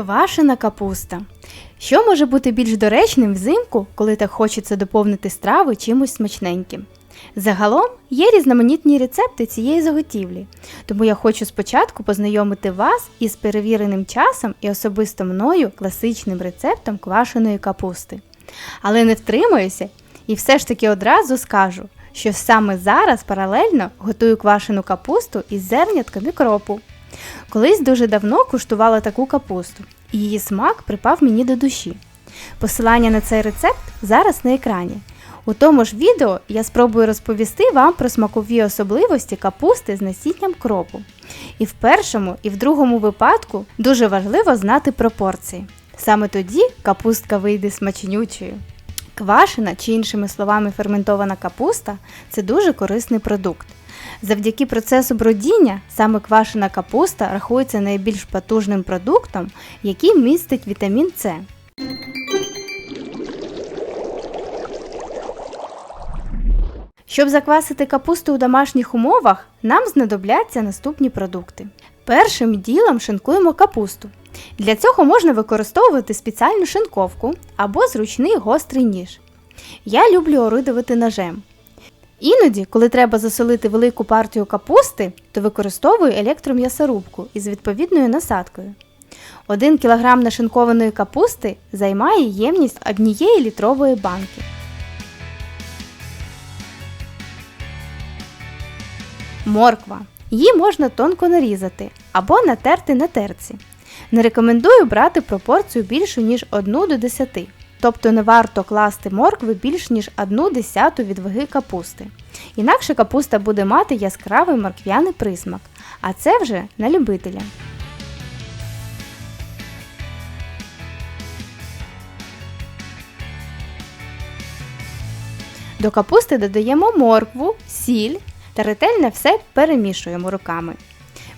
Квашена капуста. Що може бути більш доречним взимку, коли так хочеться доповнити страви чимось смачненьким? Загалом є різноманітні рецепти цієї заготівлі, тому я хочу спочатку познайомити вас із перевіреним часом і особисто мною класичним рецептом квашеної капусти. Але не втримуюся і все ж таки одразу скажу, що саме зараз паралельно готую квашену капусту із зернятками кропу. Колись дуже давно куштувала таку капусту, і її смак припав мені до душі. Посилання на цей рецепт зараз на екрані. У тому ж відео я спробую розповісти вам про смакові особливості капусти з насінням кропу. І в першому, і в другому випадку дуже важливо знати пропорції. Саме тоді капустка вийде смачнючою. Квашена чи іншими словами ферментована капуста це дуже корисний продукт. Завдяки процесу бродіння саме квашена капуста рахується найбільш потужним продуктом, який містить вітамін С. Щоб заквасити капусту у домашніх умовах, нам знадобляться наступні продукти. Першим ділом шинкуємо капусту. Для цього можна використовувати спеціальну шинковку або зручний гострий ніж. Я люблю орудувати ножем. Іноді, коли треба засолити велику партію капусти, то використовую електром'ясорубку із відповідною насадкою. 1 кг нашинкованої капусти займає ємність однієї літрової банки. Морква. Її можна тонко нарізати або натерти на терці. Не рекомендую брати пропорцію більшу, ніж 1 до 10. Тобто не варто класти моркви більш ніж 1 десяту від ваги капусти. Інакше капуста буде мати яскравий морквяний присмак, а це вже на любителя. До капусти додаємо моркву, сіль та ретельно все перемішуємо руками.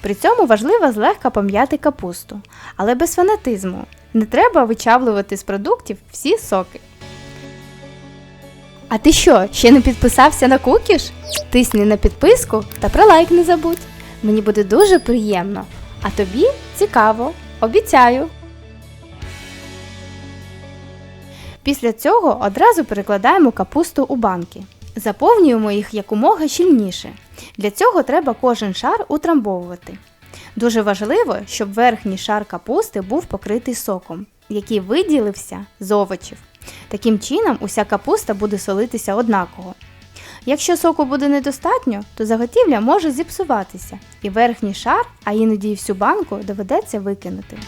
При цьому важливо злегка пом'яти капусту, але без фанатизму. Не треба вичавлювати з продуктів всі соки. А ти що, ще не підписався на кукіш? Тисни на підписку та про лайк не забудь. Мені буде дуже приємно. А тобі цікаво. Обіцяю! Після цього одразу перекладаємо капусту у банки. Заповнюємо їх якомога щільніше. Для цього треба кожен шар утрамбовувати. Дуже важливо, щоб верхній шар капусти був покритий соком, який виділився з овочів. Таким чином, уся капуста буде солитися однаково. Якщо соку буде недостатньо, то заготівля може зіпсуватися, і верхній шар, а іноді і всю банку доведеться викинути.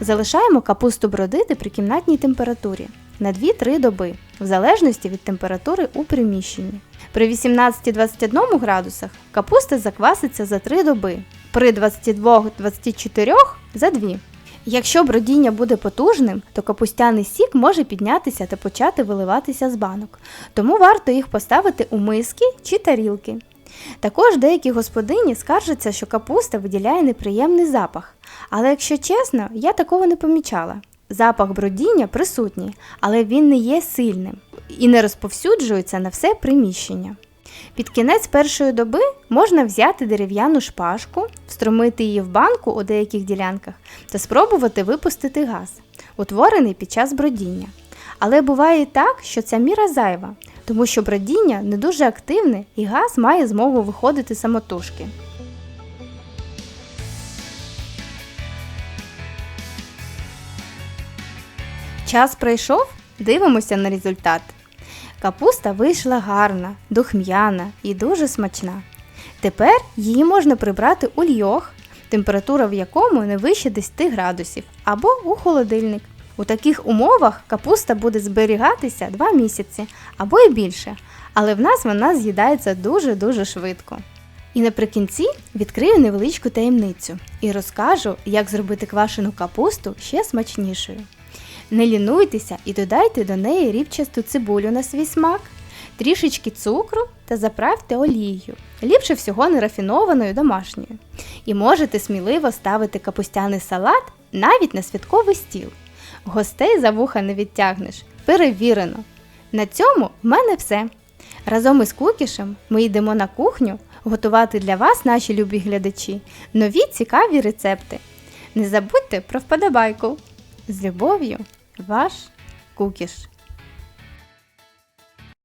Залишаємо капусту бродити при кімнатній температурі на 2-3 доби, в залежності від температури у приміщенні. При 18-21 градусах капуста закваситься за 3 доби, при 22-24 за 2. Якщо бродіння буде потужним, то капустяний сік може піднятися та почати виливатися з банок, тому варто їх поставити у миски чи тарілки. Також деякі господині скаржаться, що капуста виділяє неприємний запах, але якщо чесно, я такого не помічала. Запах бродіння присутній, але він не є сильним і не розповсюджується на все приміщення. Під кінець першої доби можна взяти дерев'яну шпажку, встромити її в банку у деяких ділянках та спробувати випустити газ, утворений під час бродіння. Але буває і так, що ця міра зайва, тому що бродіння не дуже активне і газ має змогу виходити самотужки. Час пройшов, дивимося на результат. Капуста вийшла гарна, духм'яна і дуже смачна. Тепер її можна прибрати у льох, температура в якому не вище 10 градусів, або у холодильник. У таких умовах капуста буде зберігатися 2 місяці або й більше, але в нас вона з'їдається дуже-дуже швидко. І наприкінці відкрию невеличку таємницю і розкажу, як зробити квашену капусту ще смачнішою. Не лінуйтеся і додайте до неї рібчасту цибулю на свій смак, трішечки цукру та заправте олією, ліпше всього нерафінованою домашньою. І можете сміливо ставити капустяний салат навіть на святковий стіл. Гостей за вуха не відтягнеш. Перевірено. На цьому в мене все. Разом із кукішем ми йдемо на кухню готувати для вас, наші любі глядачі, нові цікаві рецепти. Не забудьте про вподобайку. З любов'ю, ваш Кукіш.